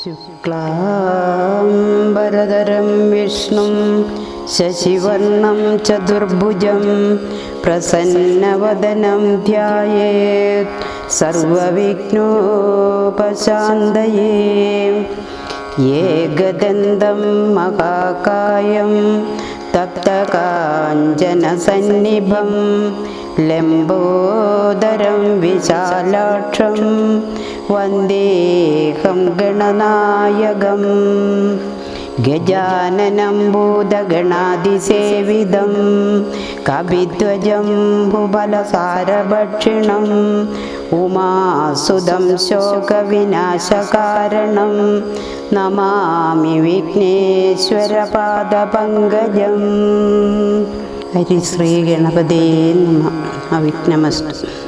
शुक्लाम्बरधरं विष्णुं शशिवर्णं चतुर्भुजं प्रसन्नवदनं ध्यायेत् सर्वविघ्नोपशान्तये एकदन्तं महाकायं तप्तकाञ्चनसन्निभं लम्बोदरं വന്ദേഹം ഗണനായകം. ഗജാനനം ഭൂതഗണാതിസേവിതം കവിധ്വജം ഭുബലസാരഭക്ഷിണം ഉമാസുതം ശോകവിനാശകാരണം. നമാമി വിഘ്നേശ്വരപാദപങ്കജം. ഹരി ശ്രീ ഗണപതേ നമ. അവിഘ്നമസ്തു.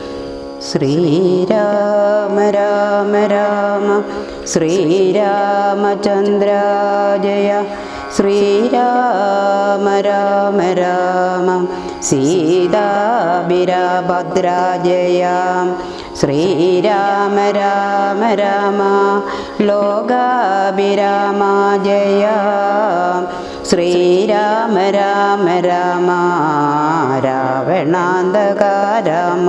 ശ്രീരാമ രാമ രാമ ശ്രീരാമചന്ദ്രാജയ ശ്രീരാമ രാമ രാമ സീതാഭിരാഭദ്രാജയ ശ്രീരാമ രാമ രാമ ലോകാഭിരാമ ജയ ശ്രീരാമ രാമ രാമ രാവണാന്തക രാമ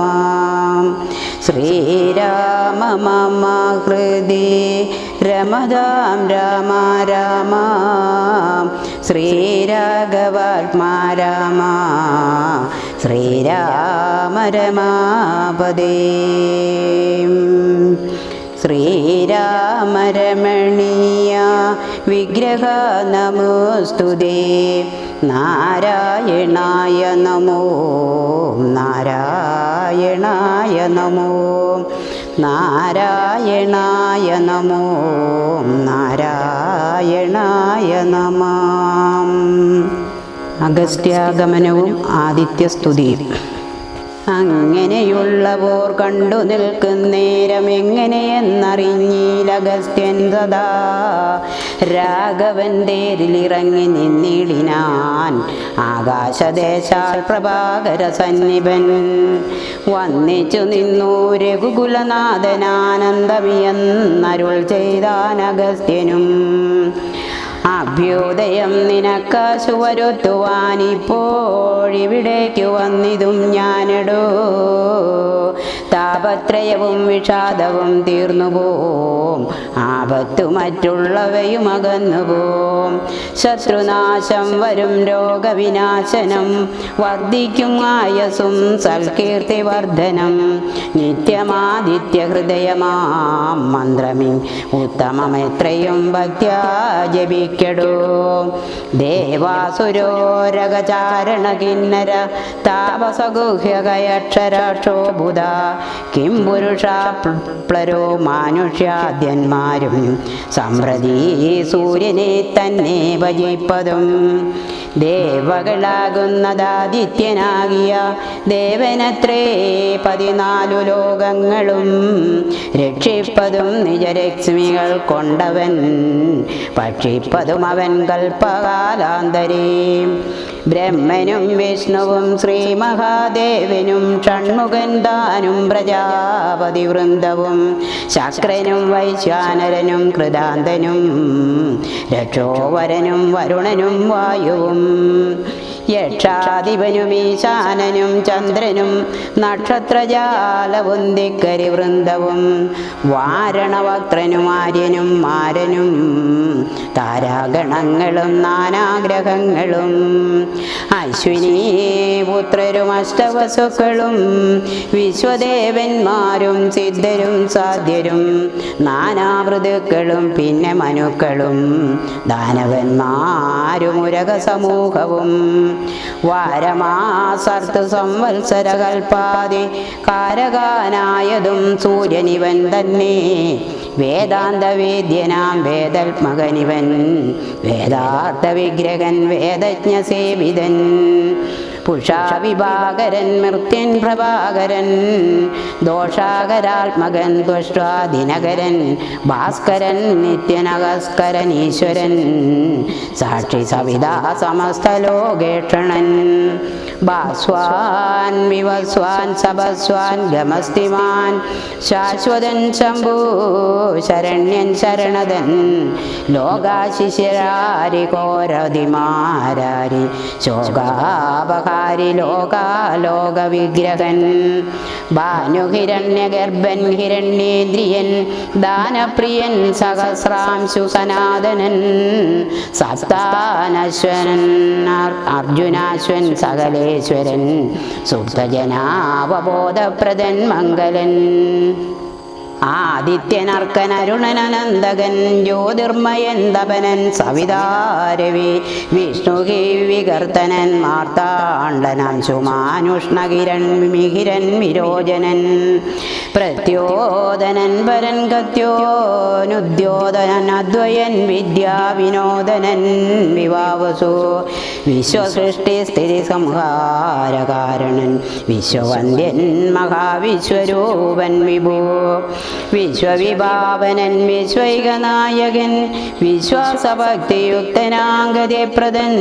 ശ്രീരാമ മമ ഹൃദി രമതാം രാമ രാമ ശ്രീരാഘവാത്മാ രാമ ശ്രീരാമ രമാപദേ ശ്രീരാമരമണീയ വിഗ്രഹ നമോസ്തുതേ നാരായണായ നമോ. നാരായണായ നമോ. നാരായണായ നമോ. നാരായണായ നമാം. അഗസ്ത്യാഗമനവും ആദിത്യസ്തുതിയും അങ്ങനെയുള്ളവോർ കണ്ടു നിൽക്കുന്നേരം എങ്ങനെയെന്നറിഞ്ഞീലഗസ്ത്യൻ സദാ. രാഘവൻ തേരിലിറങ്ങി നിന്നിടിനാൻ ആകാശദേശാൽ പ്രഭാകര സന്നിപൻ വന്നിച്ചു നിന്നു രഘുകുലനാഥനാനന്ദമിയെന്നരുൾ ചെയ്താൻ അഗസ്ത്യനും. അഭ്യുദയം നിനക്കാശു വരുത്തുവാനിപ്പോഴിവിടേക്കു വന്നിതും ഞാനെടോ. താപത്രയവും വിഷാദവും തീർന്നു പോം ആപത്തു മറ്റുള്ളവയും അകന്നുപോം. ശത്രുനാശം വരും രോഗവിനാശനം വർദ്ധിക്കും ആയസും സൽകീർത്തി വർദ്ധനം നിത്യമാദിത്യ ഹൃദയമാം മന്ത്രമി ഉത്തമമെത്രയും ഭക്ത്യാ ജപിക്കടോ. ദേവാസുരോരകചാരണ കിന്നര താപസഗുഹ്യകയക്ഷരാക്ഷോഭുത കിം പുരുഷ പ്ലരോ മാനുഷ്യാദ്യന്മാരും സമ്പ്രതി സൂര്യനെ തന്നെ ഭജിപ്പതും. ദേവകളാകുന്നതാദിത്യനാകിയ ദേവനത്രേ പതിനാലു ലോകങ്ങളും രക്ഷിപ്പതും നിജലക്ഷ്മികൾ കൊണ്ടവൻ. ഭക്ഷിപ്പതും അവൻ കൽപ്പകാലാന്തരേ. ബ്രഹ്മനും വിഷ്ണുവും ശ്രീ മഹാദേവനും ഷൺമുഖൻ താനും പ്രജാപതി വൃന്ദവും ശക്രനും വൈശ്വാനരനും കൃതാന്തനും രക്ഷോവരനും വരുണനും വായുവും യക്ഷാധിപനും ഈശാനനും ചന്ദ്രനും നക്ഷത്രജാലവും തിക്കരി വൃന്ദവും വാരണവക്ത്രനും ആര്യനും മാരനും താരാഗണങ്ങളും നാനാഗ്രഹങ്ങളും അശ്വിനി പുത്രരും അഷ്ടവസുക്കളും വിശ്വദേവന്മാരും സിദ്ധരും സാധ്യരും നാനാവൃതുക്കളും പിന്നെ മനുക്കളും ദാനവന്മാരും ഉരക സമൂഹവും വാരമാസർത്ത് സംവത്സര കൽപ്പാതി കാരകാനായതും സൂര്യനിവൻ തന്നെ വേദാന്ത വേദ്യനാം വേദൽമകനിവൻ. വേദാർത്ഥ വിഗ്രഹൻ വേദജ്ഞ സേവിതൻ പുഷാവിഭാകരൻ മൃത്യൻ പ്രഭാകരൻ. ദോഷാകരാത്മകൻ ദുഷ്ടാദിനകരൻ ഭാസ്കരൻ നിത്യനഗസ്കരൻ ഈശ്വരൻ. സാക്ഷി സവിതാ സമസ്തലോകേക്ഷണൻ ഭാസ്വാൻ വിവസ്വാൻ സഭസ്വാൻ ഗമസ്തിമാൻ. ശാശ്വതൻ ശംഭൂ ശരണ്യൻ ശരണതൻ. ലോകാശിശിരാരി കോരതിമാരാരി ശോകാപകാരി ലോകാലോക വിഗ്രഹൻ ഭാനുഹിരണ്യഗർഭൻ ഹിരണ്യേന്ദ്രിയൻ ദാനപ്രിയൻ സഹസ്രാംശു സനാതനൻ സപ്താനശ്വരൻ അർ- അർജുനാശ്വൻ സകലേശ്വരൻ സുപ്തജനാവബോധപ്രദൻ മംഗലൻ. ആദിത്യനർക്കൻ അരുണനന്ദകൻ ജ്യോതിർമയൻ തപനൻ സവിതാരവി വിഷ്ണുകി വികർത്തനൻ മാർത്താണ്ഡനം സുമാനുഷ്ണകിരൺ മിഹിരൻ വിരോചനൻ പ്രത്യോദനൻ പരൻ കത്യോനുദ്യോദനൻ അദ്വയൻ വിദ്യാവിനോദനൻ വിവാവസു വിശ്വസൃഷ്ടി സ്ഥിതി സംഹാരകാരണൻ വിശ്വവന്ദ്യൻ മഹാവിശ്വരൂപൻ വിഭൂ വിശ്വവിഭാവനൻ വിശ്വൈകനായകൻ വിശ്വാസഭക്തിയുക്തനാഗതിപ്രദൻ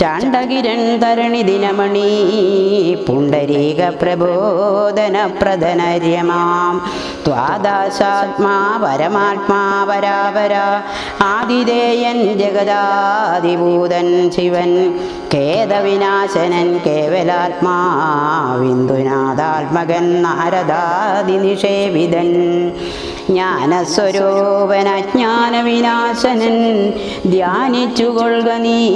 ചാണ്ടകിരൺ തരണി ദിനമണി പുണ്ടരീക പ്രബോധന പ്രധനര്യമാം ത്വാദാശാത്മാ പരമാത്മാ പരാപര ആതിഥേയൻ ജഗദാതിഭൂതൻ ശിവൻ ഖേദവിനാശനൻ കേവലാത്മാ വിന്ദുനാഥാത്മകൻ നാരദാതി നിഷേവിതൻ ജ്ഞാനവിനാശനൻ ധ്യാനിച്ചുകൊള്ളുക നീ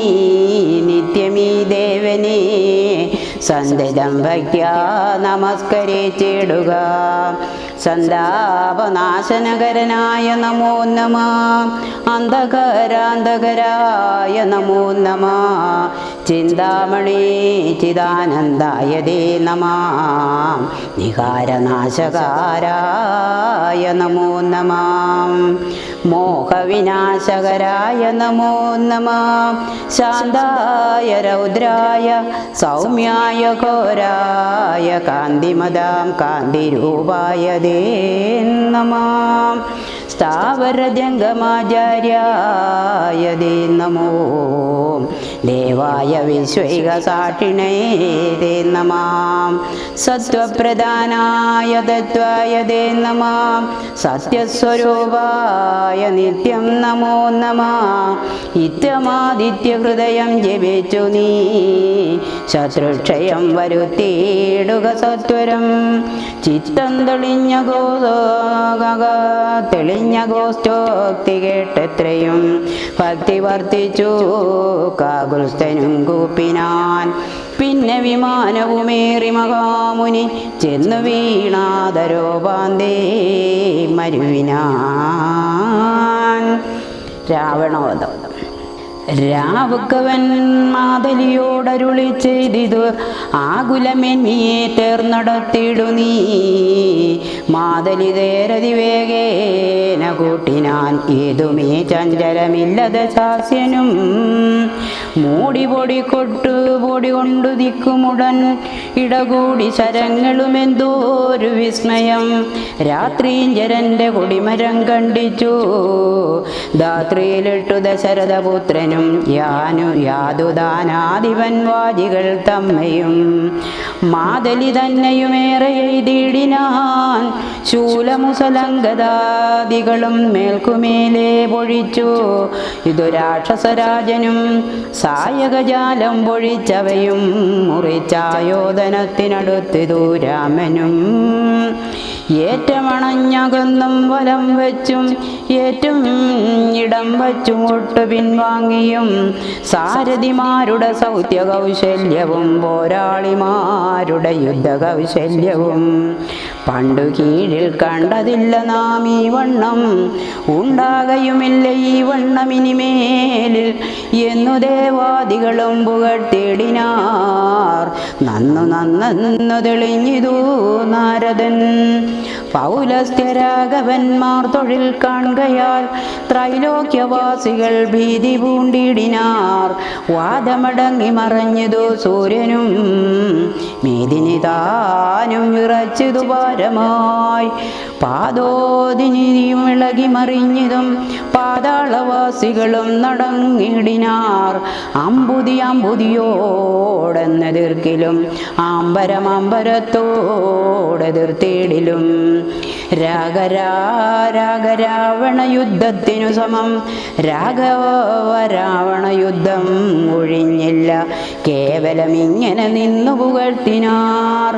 നിത്യമീ ദേവനെ. സന്ധിതം ഭക്യ നമസ്കരിച്ചിടുക. സന്താപനാശനകരനായ നമോ നമ. അന്ധകരാന്ധകരായ നമോ നമ. ചിന്താമണി ചിദാനന്ദായ ദേ നമ. നിഹാരനാശകാരായ നമോ നമ. മോഹവിനാശകരായ നമോ നമ. ശാന്തായ രൗദ്രായ സൗമ്യായ ഘോരായ കാന്തിമതാം കാന്തിരൂപായ ദേ നമ. സ്ഥാവരജംഗമാചാര്യായ ദേ നമോ. ദേവായ വിശ്വൈകസാക്ഷിണേ ദേ നമാം. സത്വപ്രധാനായ തത്വായ ദേ നമാം. സത്യസ്വരൂപായ നിത്യം നമോ നമ. ഇത്യമാദിത്യഹൃദയം ജപിച്ചു നീ. ശത്രുക്ഷയം വരുത്തിയിടുക സത്വരം. ചിത്തം തെളിഞ്ഞ ഗോക തെളിഞ്ഞ ഗോസ്റ്റോക്തി കേട്ടെത്രയും. ഭക്തി വർദ്ധിച്ചു കാകുൽസ്ഥനും കൂപ്പിനാൻ. പിന്നെ വിമാനവുമേറി മഹാമുനി ചെന്നു വീണാദരോപാന്തേ മരുവിനാൻ. രാവണവധം. രാവുക്കവൻ മാതലിയോടരുളി ചെയ്തിതു. ആകുലമെന്നിയെ തേർന്നടത്തിടു നീ. മാതലി തേരതി വേഗേന കൂട്ടിനാൻ. ഏതുമേ ചഞ്ചലമില്ലത ശാസ്യനും മൂടി പൊടി കൊട്ടു പൊടി കൊണ്ടു ദിക്കുമുടൻ ഇടകൂടി ശരങ്ങളുമെന്തോരു വിസ്മയം. രാത്രീഞ്ചരന്റെ കൊടിമരം കണ്ടിച്ചു. ധാത്രിയിലിട്ടു ദശരഥപുത്രനും യാനു യാതുദാനാധിപൻ വാജികൾ തമ്മയും. മാതലി തന്നെയുമേറെ എഴുതിയിടിനാൻ ശൂലമുസലങ്കതാദികളും മേൽക്കുമേലെ പൊഴിച്ചു. ഇതു രാക്ഷസരാജനും സായകജാലം പൊഴിച്ചവയും മുറിച്ചായോധനത്തിനടുത്തിതു രാമനും. ഏറ്റമണഞ്ഞകന്നും വലം വെച്ചും ഏറ്റവും ഇടം വച്ചും ഒട്ടു പിൻവാങ്ങിയും സാരഥിമാരുടെ സൗത്യ കൗശല്യവും പോരാളിമാരുടെ യുദ്ധ കൗശല്യവും പണ്ടു കീഴിൽ കണ്ടതില്ല നാം ഈ വണ്ണം. ഉണ്ടാകയുമില്ല ഈ വണ്ണം ഇനിമേലിൽ. എന്നു ദേവാദികളും പുകഴ്ത്തിടിനാർ നന്നു നന്നു തെളിഞ്ഞിതു നാരദൻ. പൗലസ്ത്യരാഘവന്മാർ തൊഴിൽ കാണുകയാൽ ത്രൈലോക്യവാസികൾ ഭീതി പൂണ്ടിടിനാർ. വാദമടങ്ങി മറഞ്ഞതു സൂര്യനും മേദിനി താനും വിറച്ചതു ഭാരമായി. പാദോദിനിയും ഇളകി മറിഞ്ഞതും പാതാളവാസികളും നടങ്ങിടിനാർ അമ്പുതി അമ്പുതിയോടെന്നെതിർക്കിലും ആമ്പരം അമ്പരത്തോടെതിർത്തേടിലും രാഗരാഗരാവണ യുദ്ധത്തിനു സമം രാഘവ രാവണ യുദ്ധം ഒഴിഞ്ഞില്ല. കേവലം ഇങ്ങനെ നിന്നു പുകഴ്ത്തിനാർ.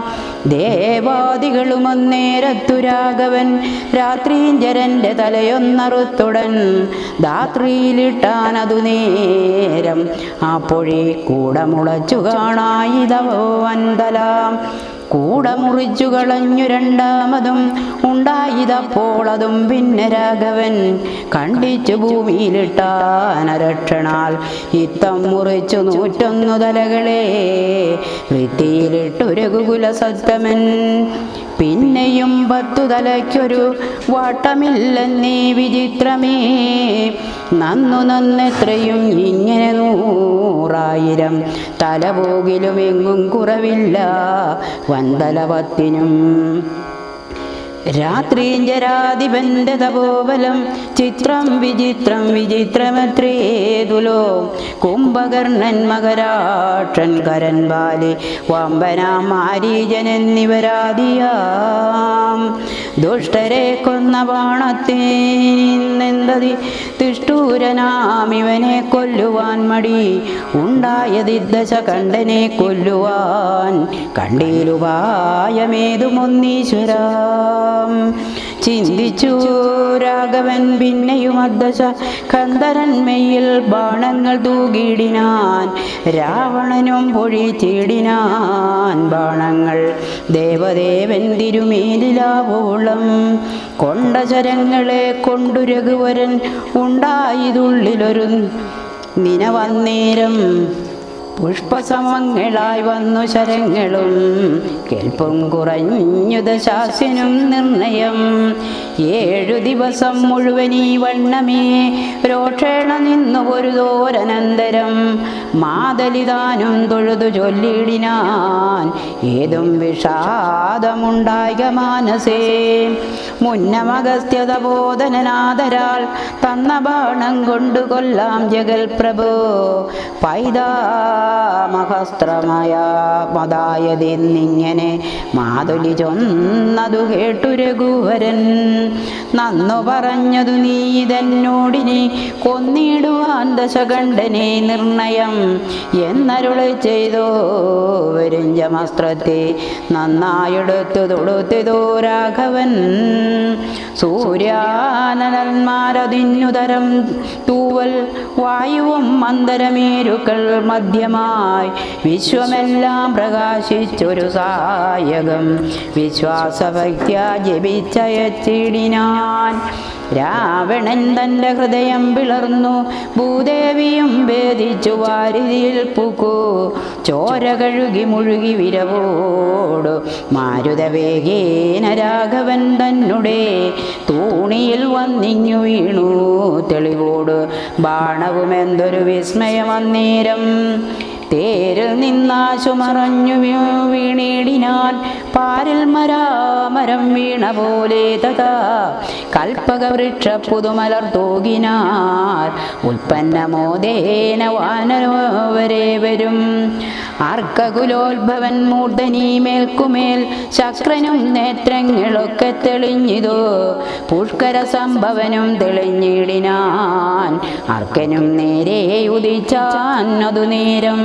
ദേവാദികളും അന്നേരത്തു രാഘവൻ രാത്രീഞ്ചരന്റെ തലയൊന്നറുത്തുടൻ ധാത്രിയിലിട്ടാനതു നേരം. ആ പൊഴി കൂടെ മുളച്ചു കാണായിതവന്തലാം കൂടെ മുറിച്ചു കളഞ്ഞു രണ്ടാമതും ഉണ്ടായിതപ്പോൾ അതും പിന്നെ രാഘവൻ കണ്ടിച്ചു ഭൂമിയിലിട്ടാനരക്ഷണാൽ ഇത്തം മുറിച്ചു നൂറ്റൊന്നു തലകളെ വൃത്തിയിലിട്ടു രഘുകുല സത്തമൻ പിന്നെയും പത്തു തലയ്ക്കൊരു വാട്ടമില്ലെന്നേ വിചിത്രമേ. നന്നു നന്നെത്രയും ഇങ്ങനെ നൂറായിരം തലപോകിലും എങ്ങും കുറവില്ല. വന്തലപത്തിനും രാത്രീഞ്ചരാധിപന്റെ തപോബലം ചിത്രം വിചിത്രം വിചിത്രമത്രേതുലോ കുംഭകർണൻ മകരാക്ഷൻ കരൻ ബാലി വമ്പനാം മാരീജൻ ദുഷ്ടരെ കൊന്ന ബാണത്തിനെന്തതി തിഷ്ടൂരനാമിവനെ കൊല്ലുവാൻ മടി. ഉണ്ടായതിദ്ദശ കണ്ടനെ കൊല്ലുവാൻ കണ്ടീലുപായമേതുമൊന്നീശ്വരാം. ചിന്തിച്ചു രാഘവൻ പിന്നെയും അദ്ദശ കന്ദരന്മയിൽ ബാണങ്ങൾ തൂകിടിനാൻ രാവണനും പൊഴി ചീടിനാൻ ബാണങ്ങൾ ദേവദേവൻ തിരുമേലിലാവോളം കൊണ്ട ശരങ്ങളെ കൊണ്ടു രഘുവരൻ ഉണ്ടായതുള്ളിലൊരു നിനവന്നേരം പുഷ്പസമങ്ങളായി വന്നു ശരങ്ങളും. കേൾപ്പും കുറഞ്ഞു ദശാസിനും നിർണയം. ഏഴു ദിവസം മുഴുവൻ ഈ വണ്ണമേ. രോക്ഷേണ നിന്നു ഒരു ദോരനന്തരം. മാതലിതാനും തൊഴുതു ചൊല്ലിടിനാൻ. ഏതും വിഷാദമുണ്ടായ മാനസേ. മുന്നമഗസ്ത്യത ബോധനനാഥരാൾ തന്ന ബാണം കൊണ്ടു കൊല്ലാം ജഗൽ പ്രഭു പൈതാമഹസ്ത്രമായ മതായതെന്നിങ്ങനെ മാതുലി ചൊന്നതു കേട്ടു രഘുവരൻ. നന്നു പറഞ്ഞതു നീ തന്നോടിനെ കൊന്നിടുവാൻ ദശകണ്ഠനെ നിർണയം എന്നരുളി ചെയ്തോ. വരിഞ്ചമസ്ത്രത്തെ നന്നായെടുത്തു തൊടുത്തിതോ രാഘവൻ. സൂര്യാനന്മാരതിന്നുതരം തൂവൽ വായുവും മന്ദരമേരുക്കൾ മധ്യമായി വിശ്വമെല്ലാം പ്രകാശിച്ചൊരു സായകം. വിശ്വാസഭക്ത്യ ജപിച്ചയച്ചിടിനാൻ രാവണൻ തന്റെ ഹൃദയം പിളർന്നു. ഭൂദേവിയും ഭേദിച്ചു വാരിതിയിൽ പൂക്കു. ചോര കഴുകി മുഴുകി വിരവോടു. മാരുതവേഗേന രാഘവൻ തന്നെ തൂണിയിൽ വന്നിഞ്ഞു വീണു തെളിവോട്. ബാണവുമെന്തൊരു വിസ്മയം അന്നേരം തേരിൽ നിന്നാശു മറഞ്ഞു വീണിടിനാൻ പാരിൽ മരാമരം വീണ പോലെ തഥാ. കൽപ്പകവൃക്ഷ പുതുമലർ തൂകിനാർ ഉൽപ്പന്നമോദേന വാനരോവരെ വരും അർക്കകുലോത്ഭവൻ മൂർധനി മേൽക്കുമേൽ ശക്രനും നേത്രങ്ങളൊക്കെ തെളിഞ്ഞിതു. പുഷ്കര സംഭവനും തെളിഞ്ഞിടിനാൻ അർക്കനും നേരെ ഉദിച്ചാൻ അതു നേരം.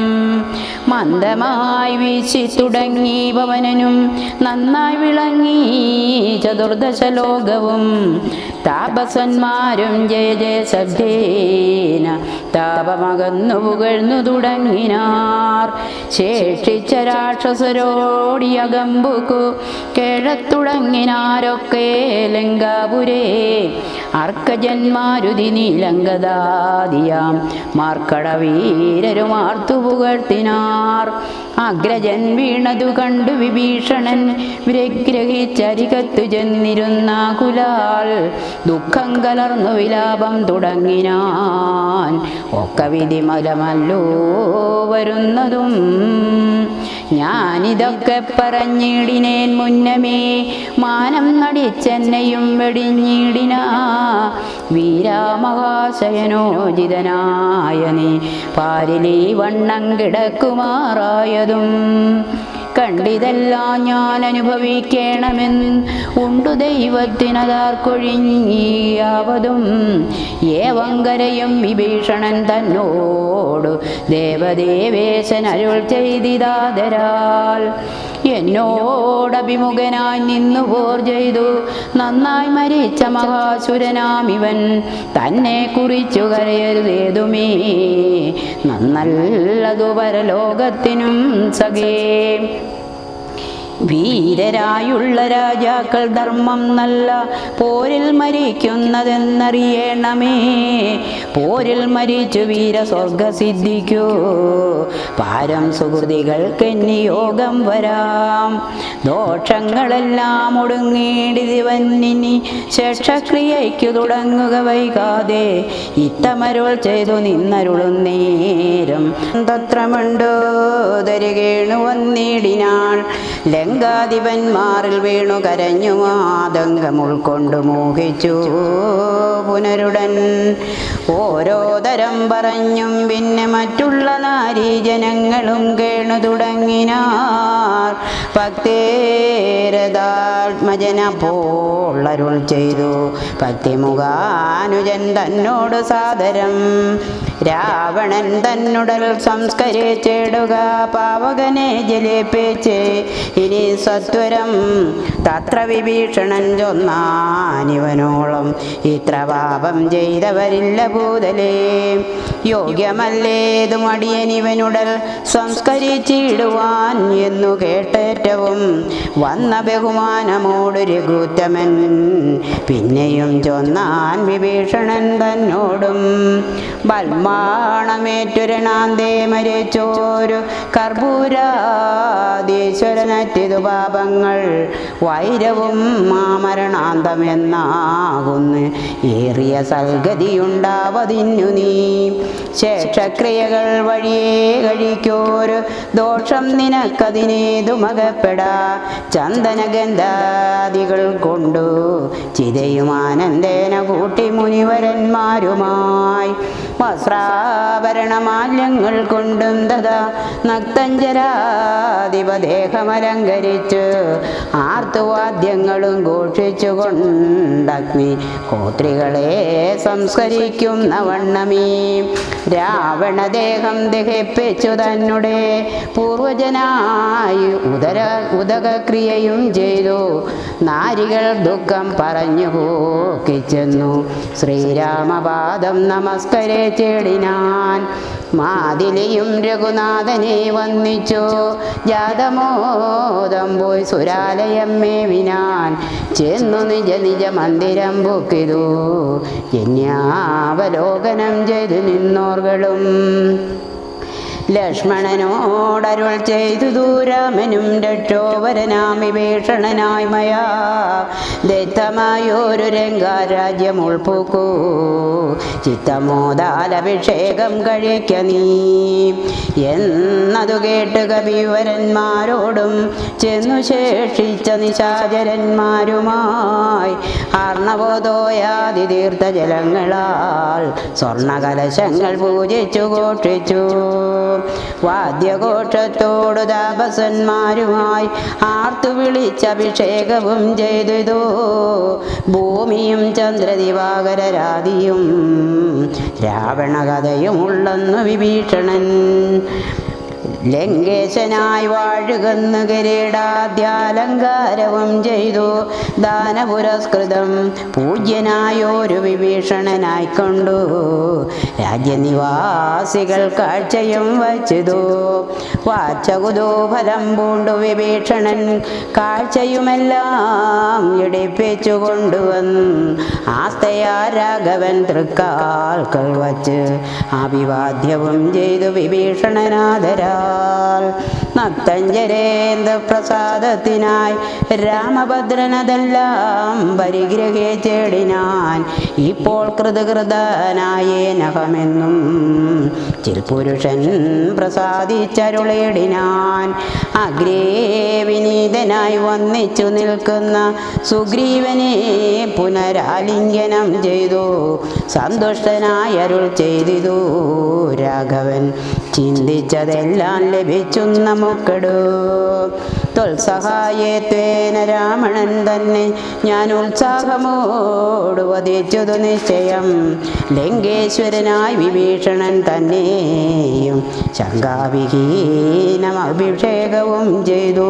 മന്ദമായി വീശി തുടങ്ങി ഭവനനും നന്നായി വിളങ്ങി ചതുർദശ ലോകവും. താപസന്മാരും ജയ ജയ ശബ്ദേന താപമകന്നു പുകഴ്ന്നു തുടങ്ങിനാർ. ശേഷിച്ച രാക്ഷസരോടിയകമ്പുക്കു കേഴത്തുടങ്ങിനാരൊക്കെ ലങ്കാപുരേ അർക്കജന്മാരുതി നീലങ്കദാദിയാം. മാർക്കട വീരരുമാർത്തു പുകഴ്ത്തിനാർ. അഗ്രജൻ വീണതു കണ്ടു വിഭീഷണൻ. വിരഗ്രഹിച്ചരികത്തു ചെന്നിരുന്ന കുലാൽ. ദുഃഖം കലർന്നു വിലാപം തുടങ്ങിനാൻ. ഒക്കെ വിധിമലമല്ലോ വരുന്നതും ഞാനിതൊക്കെ പറഞ്ഞിടിനേൻ മുന്നമേ. മാനം നടിച്ചെന്നെയും വെടിഞ്ഞിടിന. വീരാമഹാശയനോചിതനായ നീ. പാരിലീ വണ്ണം കിടക്കുമാറായതും കണ്ടിതെല്ലാം ഞാൻ അനുഭവിക്കണമെന്ന് ഉണ്ടു ദൈവത്തിനതാർക്കൊഴിഞ്ഞിയാവതും. ഏവങ്കരയും വിഭീഷണൻ തന്നോട് ദേവദേവേശൻ അരുൾ ചെയ്തിതാതരാൽ എന്നോടഭിമുഖനായി നിന്നു പോർ ചെയ്തു. നന്നായി മരിച്ച മഹാസുരനാം ഇവൻ തന്നെ കുറിച്ചു കരയരുതേതുമേ നന്നല്ലതു പരലോകത്തിനും സഖേ. വീരരായുള്ള രാജാക്കൾ ധർമ്മം നല്ല പോരിൽ മരിക്കുന്നതെന്നറിയണമേ. പോരിൽ മരിച്ചു വീര സ്വർഗ സിദ്ധിക്കൂ പാരം സുഹൃതികൾക്ക് എന്നി യോഗം വരാം. ദോഷങ്ങളെല്ലാം ഒടുങ്ങിയിടിവന്നിനി ശേഷക്രിയയ്ക്കു തുടങ്ങുക വൈകാതെ. ഇത്തമരുൾ ചെയ്തു നിന്നരുളും നേരം. തത്രമുണ്ടോ തരികേണു വന്നിടിനാൾ. ലങ്കാധിപന്മാരിൽ വീണു കരഞ്ഞു ആതങ്കം ഉൾക്കൊണ്ടു മോഹിച്ചു. പുനരുടൻ ഓരോ തരം പറഞ്ഞും പിന്നെ മറ്റുള്ള നാരീജനങ്ങളും കേണു തുടങ്ങിനാർ. ഭക്തേരതാത്മജന പോളരുൾ ചെയ്തു. ഭക്തിമുഖാനുജൻ തന്നോട് സാദരം രാവണൻ തന്നുടൽ സംസ്കരിച്ചിടുക പാവകനെ ജലിപ്പിച്ച്. ഇനി സത്വരം തത്ര വിഭീഷണൻ ചൊന്നാനിവനോളം. ഇത്ര പാപം ചെയ്തവരില്ല ഭൂതലേ. യോഗ്യമല്ലേതു മടിയനിവനുടൽ സംസ്കരിച്ചിടുവാൻ എന്നു കേട്ടേറ്റവും വന്ന ബഹുമാനമോട് രഘുത്തമൻ. പിന്നെയും ചൊന്നാൻ വിഭീഷണൻ തന്നോടും. ബൽമാണമേറ്റുരണാന്തേ മരിച്ചോരു കർപ്പൂരാദീശ്വരനറ്റിതു പാപങ്ങൾ വൈരവും മാമരണാന്തമെന്നാകുന്നു. ഏറിയ സൽഗതിയുണ്ടാവതിന്നു നീ. ശേഷക്രിയകൾ വഴിയേ കഴിക്കോരു ദോഷം നിനക്കതിനേതു മകപ്പെടാ. ചന്ദനഗന്ധാദികൾ കൊണ്ടു ചിതയുമാനന്ദേന കൂട്ടി മുനിവരന്മാരുമായി വസ്ത്രാഭരണമാല്യങ്ങൾ കൊണ്ടും തഥാ നക്തഞ്ചരാധിപദേഹമലങ്കരിച്ച് ആർത്തുവാദ്യങ്ങളും ഘോഷിച്ചുകൊണ്ടഗ്നി കോത്രികളെ സംസ്കരിക്കുന്ന വണ്ണമീ. രാവണദേഹം ദഹിപ്പിച്ചു തന്നെ പൂർവജനായി ഉദര ഉദകക്രിയയും ചെയ്തു. നാരികൾ ദുഃഖം പറഞ്ഞു പോക്കിച്ചെന്നു ശ്രീരാമപാദം നമസ്കരിച്ചിടിനാൻ മാതിലിയും രഘുനാഥനെ വന്നിച്ചു ജാതമോദം പോയി സുരാലയം മേവിനാൻ. ചെന്നു നിജ നിജ മന്ദിരം പൊക്കിതു. ജന്യാവലോകനം ചെയ്തു നിന്നോർകളും. ലക്ഷ്മണനോടരുൾ ചെയ്തു ദൂരാമനും രക്ഷോവരനാമി ഭീഷണനായി മയാ. ദത്തമായൊരു രംഗാരാജ്യം ഉൾപ്പൂക്കൂ. ചിത്തമോദാലഭിഷേകം കഴിക്ക നീ. എന്നതു കേട്ട് കവിവരന്മാരോടും ചെന്നു ശേഷിച്ച നിശാചരന്മാരുമായി ആർണവോദോയാതി തീർത്ഥജലങ്ങളാൽ സ്വർണകലശങ്ങൾ പൂജിച്ചു ഘോഷിച്ചു. വാദ്യഘോഷത്തോടു താപസന്മാരുമായി ആർത്തു വിളിച്ച അഭിഷേകവും ചെയ്തു. ഭൂമിയും ചന്ദ്രദിവാകരരാതിയും രാവണകഥയും ഉള്ളെന്നു വിഭീഷണൻ ലങ്കേശനായി വാഴുകന്ന് കിരീടാദ്യാലങ്കാരവും ചെയ്തു. ദാനപുരസ്കൃതം പൂജ്യനായൊരു വിഭീഷണനായിക്കൊണ്ടു രാജ്യനിവാസികൾ കാഴ്ചയും വച്ചതു. വാച്ചകുതൂഫലം പൂണ്ടു വിഭീഷണൻ കാഴ്ചയുമെല്ലാം ഇടിപ്പിച്ചു കൊണ്ടുവന്ന് ആസ്തയാ രാഘവൻ തൃക്കാൽക്കൾ വച്ച് അഭിവാദ്യവും ചെയ്തു വിഭീഷണനാദരാ നക്തഞ്ജരേന്ദ്ര പ്രസാദത്തിനായി രാമഭദ്രനതെല്ലാം പരിഗ്രഹിച്ചേടിനാൻ ഇപ്പോൾ കൃതകൃതനായേനഹമെന്നും ചിൽപുരുഷൻ പ്രസാദിച്ചരുളേടിനാൻ. അഗ്രേ വിനീതനായി വന്നിച്ചു നിൽക്കുന്ന സുഗ്രീവനെ പുനരാലിംഗനം ചെയ്തു. സന്തുഷ്ടനായി അരുൾ ചെയ്തിതു രാഘവൻ. ചിന്തിച്ചതെല്ലാം ലഭിച്ചു നമുക്കെടു തൊൽസഹായത്വേന രാമണൻ തന്നെ ഞാൻ ഉത്സാഹമോട് വധിച്ചതു നിശ്ചയം. ലങ്കേശ്വരനായി വിഭീഷണൻ തന്നെയും ശങ്കാവിഹീനം അഭിഷേകവും ചെയ്തു.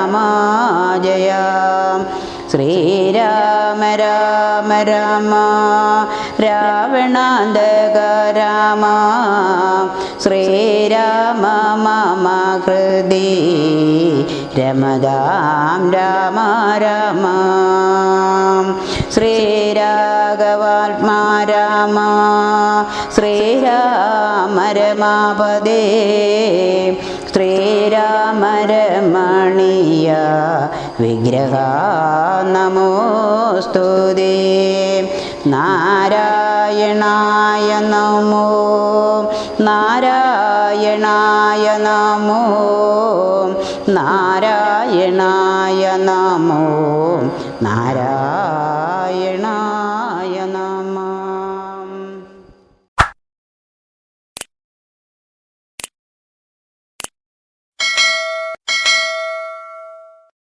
ശ്രീരാമ രാമ രാമ രാവണാന്തക രാമ ശ്രീരാമ മമ ഹൃദി രമതാം രാമ രാമ ശ്രീരാഘവാത്മാ രാമ ശ്രീരാമ രമാപദേ ശ്രീരാമരമണീയ വിഗ്രഹ നമോസ്തുതി നാരായണായ നമോ. നാരായണായ നമോ. നാരായണായ